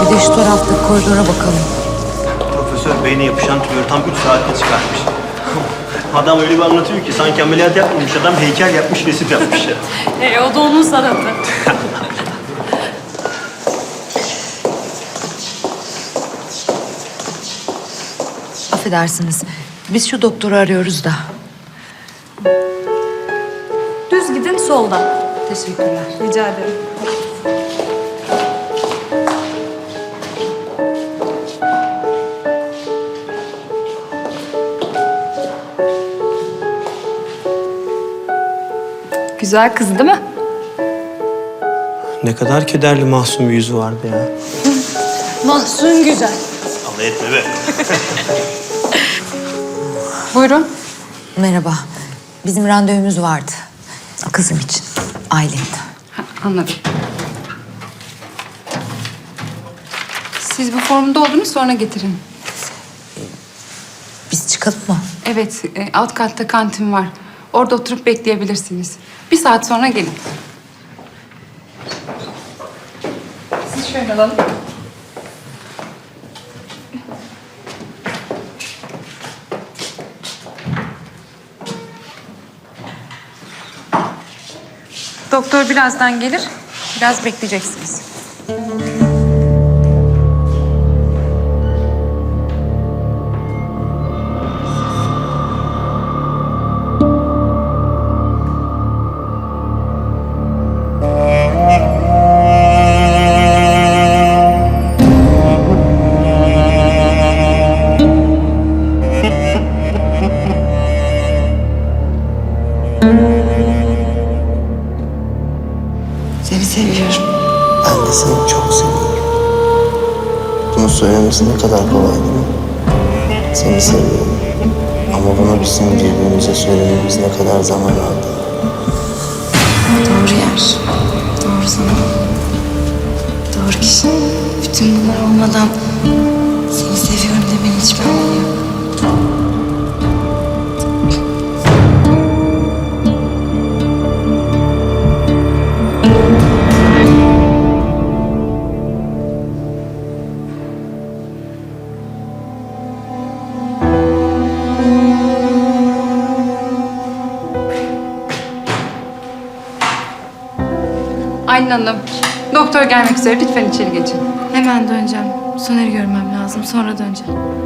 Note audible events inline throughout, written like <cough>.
Bir de şu taraftaki koridora bakalım. Profesör beyne yapışan tümörü tam 3 saatte çıkartmış. <laughs> Adam öyle bir anlatıyor ki sanki ameliyat yapmamış adam heykel yapmış resim yapmış ya. <laughs> E, o da onun sanatı. <laughs> Affedersiniz. Biz şu doktoru arıyoruz da. Düz gidin solda. Teşekkürler. Rica ederim. Güzel kız değil mi? Ne kadar kederli masum bir yüzü vardı ya. <laughs> Mahsun güzel. Allah etme be. Buyurun. Merhaba. Bizim randevumuz vardı. Kızım için. Aylin. Anladım. Siz bu formu doldurun sonra getirin. Biz çıkalım mı? Evet, e, alt katta kantin var. Orada oturup bekleyebilirsiniz. Bir saat sonra gelin. Siz şöyle alalım. Doktor birazdan gelir. Biraz bekleyeceksiniz. <laughs> seviyorum. Ben de seni çok seviyorum. Bunu söylemesi ne kadar kolay değil mi? Seni seviyorum. Ama bunu bizim birbirimize söylememiz ne kadar zaman aldı. Doğru yer. Doğru zaman. Doğru kişi. Bütün bunlar olmadan seni seviyorum demenin hiçbir anlamı Aylin Hanım, doktor gelmek üzere. Lütfen içeri geçin. Hemen döneceğim. Soner'i görmem lazım. Sonra döneceğim.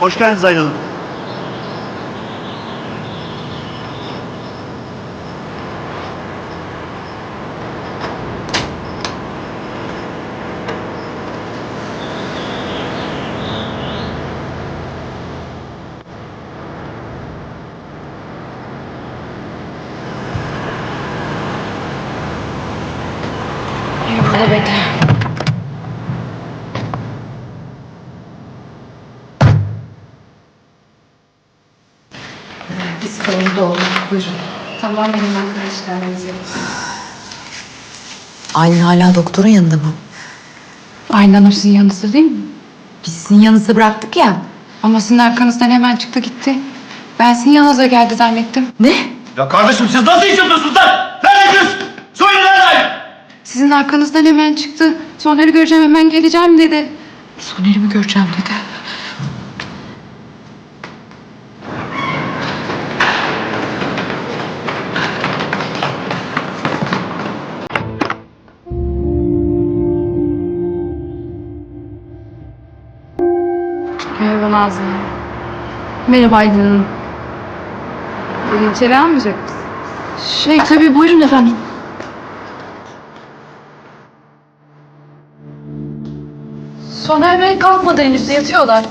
Hoş geldiniz Aylin Hanım. Burada bekle. Biz salonda olduk. Buyurun. Tamam benim arkadaşlarınızı. Aylin hala doktorun yanında mı? Aylin Hanım sizin yanınızda değil mi? Biz sizin yanınıza bıraktık ya. Ama sizin arkanızdan hemen çıktı gitti. Ben sizin yanınıza geldi zannettim. Ne? Ya kardeşim siz nasıl iş yapıyorsunuz lan? Neredesiniz? Söyleyin nerede? Sizin arkanızdan hemen çıktı. Soner'i göreceğim hemen geleceğim dedi. Soner'i mi göreceğim dedi. Merhaba Nazlı. Merhaba Aydın Hanım. Beni içeri almayacak mısın? Şey tabii buyurun efendim. Soner Bey kalkmadı henüz yatıyorlar.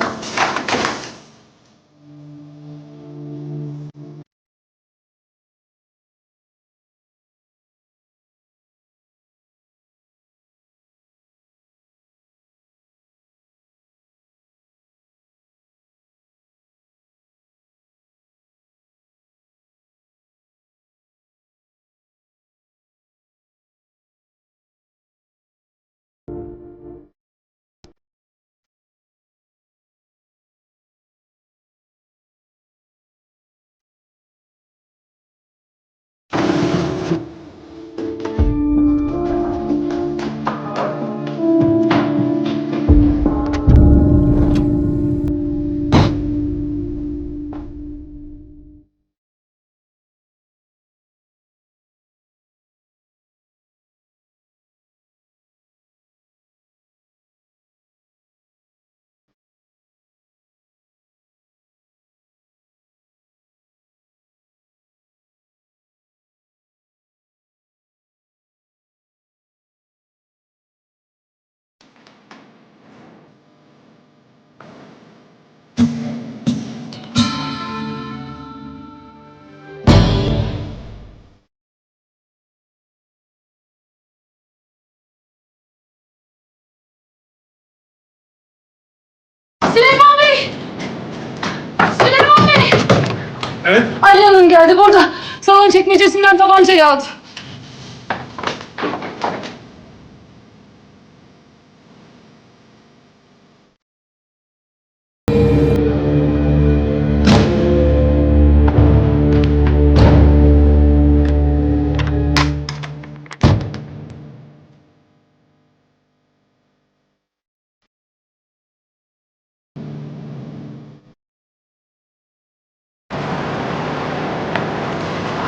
Evet. Aylin Hanım geldi burada. Salon çekmecesinden tabancayı aldı.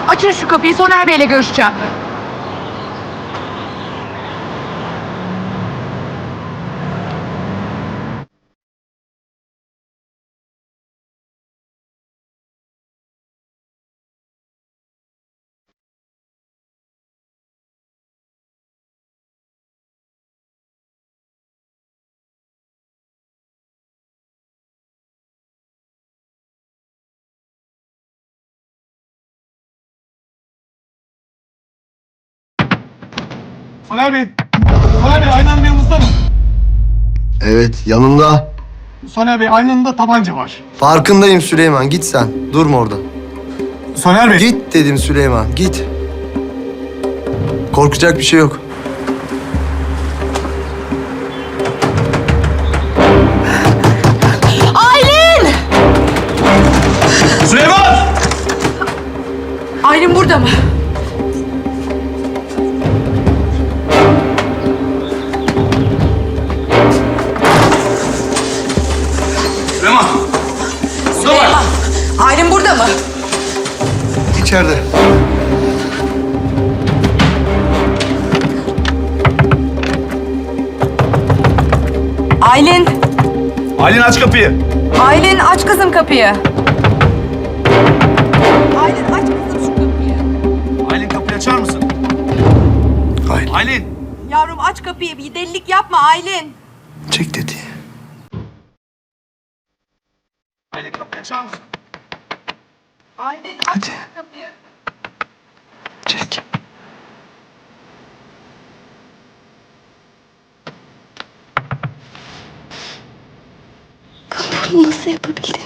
Açın şu kapıyı Soner Bey'le görüşeceğim. Soner Bey. Soner Bey aynanın yanınızda mı? Evet yanımda. Soner Bey aynanında tabanca var. Farkındayım Süleyman git sen. Durma orada. Soner Bey. Git dedim Süleyman git. Korkacak bir şey yok. Süleyman! Var. Aylin burada mı? İçeride. Aylin, Aylin aç kapıyı. Aylin aç kızım kapıyı. Aylin aç kızım şu kapıyı. Aylin kapıyı açar mısın? Aylin. Aylin! Yavrum aç kapıyı bir delilik yapma Aylin. Çek dedi. Kapıyı açar mısın? Aylin Hadi. Çek. Bunu nasıl yapabildin?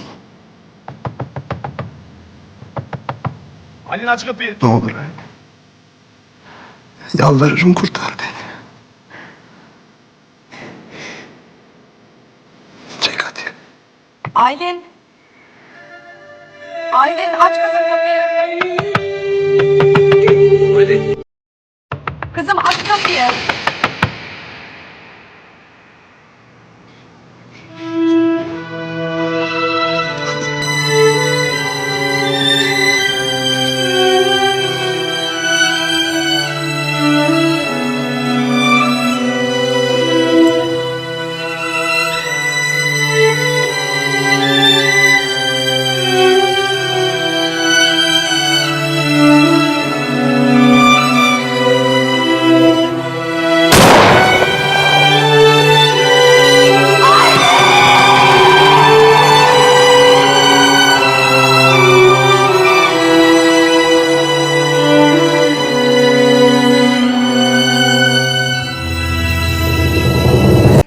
Aylin aç kapıyı. Ne olur Aylin. Yalvarırım kurtar beni. Çek hadi. Aylin. Aylin aç kızım kapıyı. Kızım aç kapıyı.